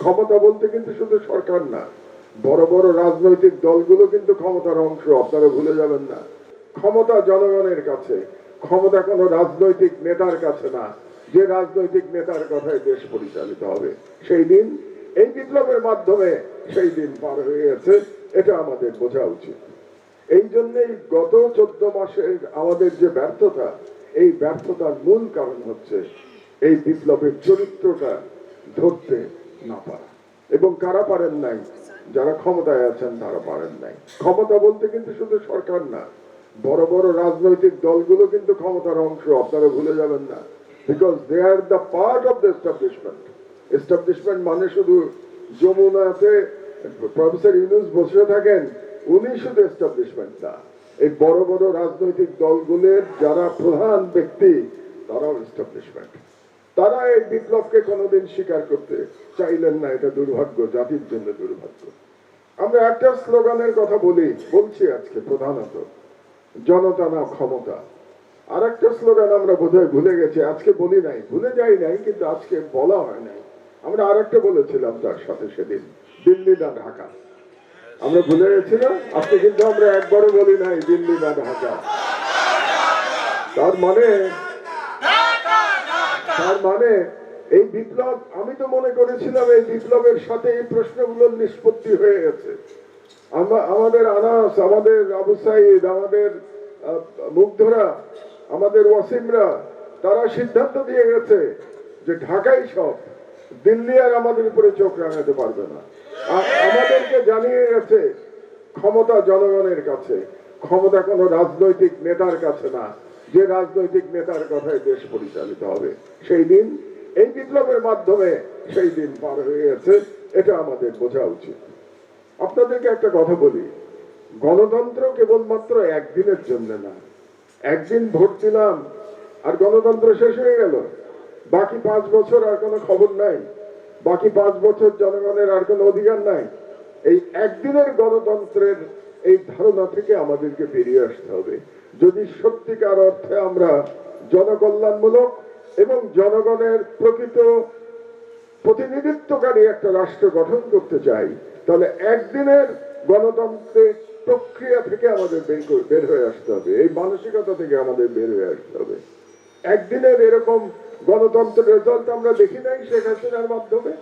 ক্ষমতা বলতে কিন্তু শুধু সরকার না, বড় বড় রাজনৈতিক দলগুলো কিন্তু ক্ষমতার অংশ, আপনারা ভুলে যাবেন না। ক্ষমতা জনগণের কাছে, ক্ষমতা কোনো রাজনৈতিক নেতার কাছে না, যে রাজনৈতিক নেতার কথায় দেশ পরিচালিত হবে। সেই দিন, এই বিপ্লবের মাধ্যমে সেই দিন পার হয়ে গেছে, এটা আমাদের বোঝা উচিত। এই জন্যই গত চোদ্দ মাসের আমাদের যে ব্যর্থতা, এই ব্যর্থতার মূল কারণ হচ্ছে এই বিপ্লবের চরিত্রটা ধরতে না পারা। এবং কারা পারেন নাই? যারা ক্ষমতায় আছেন, তারা পারেন নাই। ক্ষমতা বলতে কিন্তু শুধু সরকার না, বড় বড় রাজনৈতিক দলগুলো কিন্তু ক্ষমতার অংশ, আপনারা ভুলে যাবেন না। Because they are the part of the establishment establishment মানে শুধু যমুনাতে প্রফেসর ইউনুস বসে থাকেন, উনি শুধু এস্টাবলিশমেন্ট না। এই বড় বড় রাজনৈতিক দলগুলোর যারা প্রধান ব্যক্তি, তারাও এস্টাবলিশমেন্ট তারা এই বিপ্লবকে কোনোদিন স্বীকার করতে চাইলেন না, এটা দুর্ভাগ্য, জাতির জন্য দুর্ভাগ্য। আমরা একটা স্লোগানের কথা বলি, বলছি আজকে প্রধানত, জনতা না ক্ষমতা। আর একটা স্লোগান আমরা বোধহয় ভুলে গেছি, আজকে বলি নাই, ভুলে যাই নাই, কিন্তু আজকে বলা হয় নাই। আমরা আর একটা বলেছিলাম তার সাথে সেদিন, দিল্লি না ঢাকা। আমরা ভুলে গেছি না আজকে কিন্তু আমরা একবারও বলি নাই, দিল্লি না ঢাকা। তার মানে তার মানে এই বিপ্লব, আমি তো মনে করেছিলাম এই বিপ্লবের সাথে এই প্রশ্নগুলোর নিষ্পত্তি হয়ে গেছে। আমরা আমাদের আনাস, আমাদের আবু সাইদ, আমাদের মুগ্ধরা, আমাদের ওয়াসিমরা, তারা সিদ্ধান্ত দিয়ে গেছে যে ঢাকাই সব, দিল্লি আর আমাদের উপরে চোখ রাঙাতে পারবে না। আর আমাদেরকে জানিয়ে গেছে, ক্ষমতা জনগণের কাছে, ক্ষমতা কোনো রাজনৈতিক নেতার কাছে না। যে রাজনৈতিক নেতার কথায় দেশ পরিচালিত হবে, সেই দিন এই বিপ্লবের মাধ্যমে সেই দিন পার হয়ে গেছে, এটা আমাদের বোঝা উচিত। আপনাদেরকে একটা কথা বলি, গণতন্ত্র কেবলমাত্র একদিনের জন্য না। একদিন ভোট দিলাম, আর গণতন্ত্র শেষ হয়ে গেল। বাকি পাঁচ বছর আর কোনো খবর নাই। বাকি পাঁচ বছর জনগণের আর কোনো অধিকার নাই। এই একদিনের গণতন্ত্রের এই ধারণা থেকে আমাদেরকে বেরিয়ে আসতে হবে। যদি সত্যিকার অর্থে আমরা জনকল্যাণমূলক এবং জনগণের প্রকৃত প্রতিনিধিত্বকারী একটা রাষ্ট্র গঠন করতে চাই, তাহলে একদিনের গণতন্ত্রের প্রক্রিয়া থেকে আমাদের বের বের হয়ে আসতে হবে। এই মানসিকতা থেকে আমাদের বের হয়ে আসতে হবে। একদিনের এরকম গণতন্ত্রের রেজাল্ট আমরা দেখি নাই শেখ হাসিনার মাধ্যমে।